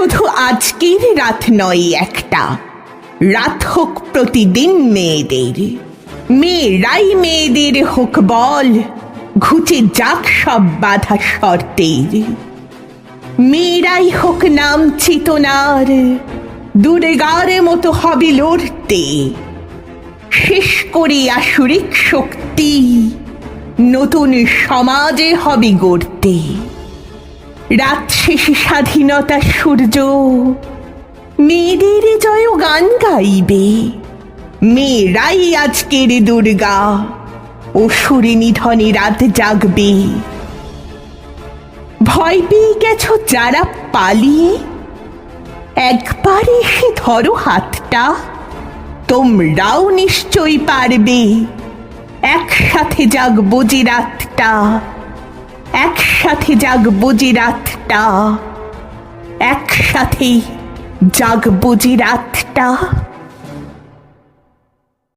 শুধু আজকের রাত নয় একটা। রাত হোক প্রতিদিন মেয়েদের। মেয়েরাই মেয়েদের হোক বল, ঘুচে যাক সব বাধা শর্তের। মেয়েরাই হোক নাম চিতনার, দুর্গার মতো হবে লড়তে। শেষ করে আসরিক শক্তি, নতুন সমাজে হবে গড়তে। রাত শেষে স্বাধীনতা সূর্য। মেয়েদের জয় গান গাইবে। মেয়েরাই আজকের দুর্গা। অসুরে নিধনে রাত জাগবে। ভয় পেয়ে গেছ যারা পালিয়ে? একবার এসে ধরো হাতটা। তোমরাও নিশ্চয়ই পারবে। একসাথে জাগবো যে রাতটা। একসাথে যাক বুঝি রাতটা। একসাথে যাক বুঝি রাতটা।